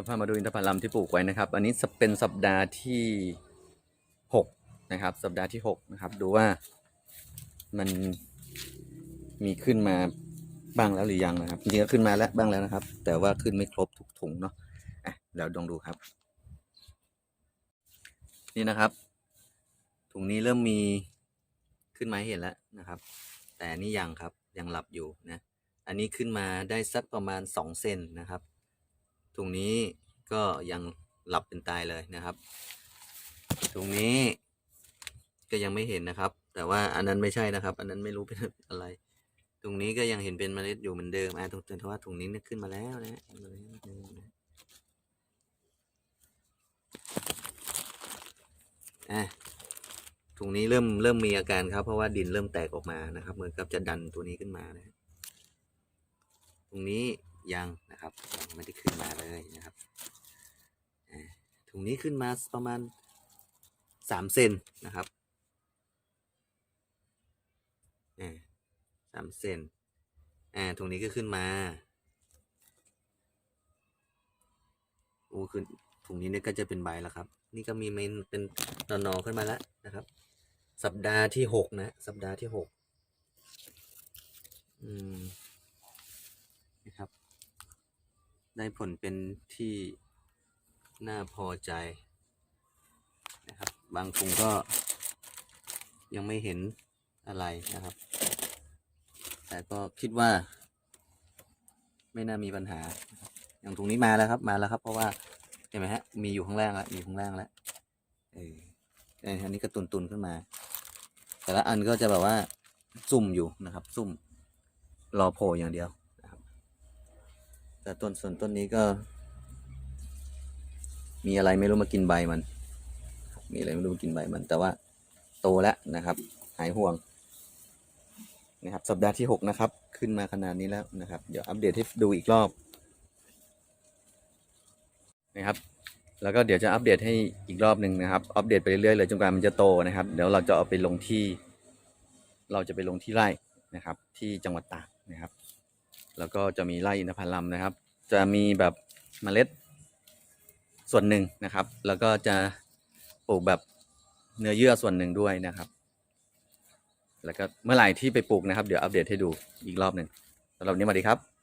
ยวพามาดูอินทผลัมที่ปลูกไว้นะครับ อันนี้เป็นสัปดาห์ที่หกนะครับ สัปดาห์ที่หกนะครับ ดูว่ามันมีขึ้นมาบ้างแล้วหรือยังนะครับจริงๆก็ขึ้นมาแล้วบ้างแล้วนะครับ แต่ว่าขึ้นไม่ครบทุกถุงเนาะอะเดี๋ยวลองดูครับ นี่นะครับ ถุงนี้เริ่มมีขึ้นมาเห็นแล้วนะครับ แต่นนี่ยังครับยังหลับอยู่นะ อันนี้ขึ้นมาได้สักประมาณสองเซนนะครับ ถุงนี้ก็ยังหลับเป็นตายเลยนะครับถุงนี้ก็ยังไม่เห็นนะครับ แต่ว่าอันนั้นไม่ใช่นะครับ อันนั้นไม่รู้เป็นอะไรตรงนี้ก็ยังเห็นเป็นเมล็ดอยู่เหมือนเดิมอ่าตรงแต่ว่าถุงนี้เนี่ยขึ้นมาแล้วนะขึ้นมาแล้วนิดนึงนะอะถุงนี้เริ่มเริ่มมีอาการครับ เพราะว่าดินเริ่มแตกออกมานะครับ เหมือนกับจะดันตัวนี้ขึ้นมานะตรงนี้ยัง นะครับยังไม่ได้ขึ้นมาเลยนะครับถุงนี้ขึ้นมาประมาณสามเซนนะครับสามเซนอ่าถุงนี้ก็ขึ้นมาโอ้ขึ้นถุงนี้เนี่ยก็จะเป็นใบแล้วครับ นี่ก็มีเมนเป็นนอนอๆขึ้นมาแล้วนะครับ สัปดาห์ที่หกนะ สัปดาห์ที่หกอืม นะครับ ได้ผลเป็นที่น่าพอใจนะครับ บางถุงก็ยังไม่เห็นอะไรนะครับ แต่ก็คิดว่า ไม่น่ามีปัญหา อย่างถุงนี้มาแล้วครับ มาแล้วครับ เพราะว่าเห็นไหมฮะ มีอยู่ข้างล่างแล้วมีข้างล่างแล้วเออเอออันนี้ก็ตุนตุนๆขึ้นมา แต่ละอันก็จะแบบว่าซุ่มอยู่นะครับ ซุ่มรอโผล่อย่างเดียว แต่ต้นส่วนต้นนี้ก็ มีอะไรไม่รู้มากินใบมัน มีอะไรไม่รู้มากินใบมัน แต่ว่าโตแล้วนะครับ หายห่วงนะครับ สัปดาห์ที่หกนะครับ ขึ้นมาขนาดนี้แล้วนะครับ เดี๋ยวอัปเดตให้ดูอีกรอบนะครับ แล้วก็เดี๋ยวจะอัปเดตให้อีกรอบหนึ่งนะครับ อัปเดตไปเรื่อยๆเลยจนกว่ามันจะโตนะครับ เดี๋ยวเราจะเอาไปลงที่ เราจะไปลงที่ไร่นะครับ ที่จังหวัดตากนะครับ แล้วก็จะมีไร่อินทผลัมนะครับ จะมีแบบเมล็ดส่วนหนึ่งนะครับ แล้วก็จะปลูกแบบเนื้อเยื่อส่วนหนึ่งด้วยนะครับ แล้วก็เมื่อไหร่ที่ไปปลูกนะครับ เดี๋ยวอัปเดตให้ดูอีกรอบหนึ่งสำหรับวันนี้สวัสดีครับ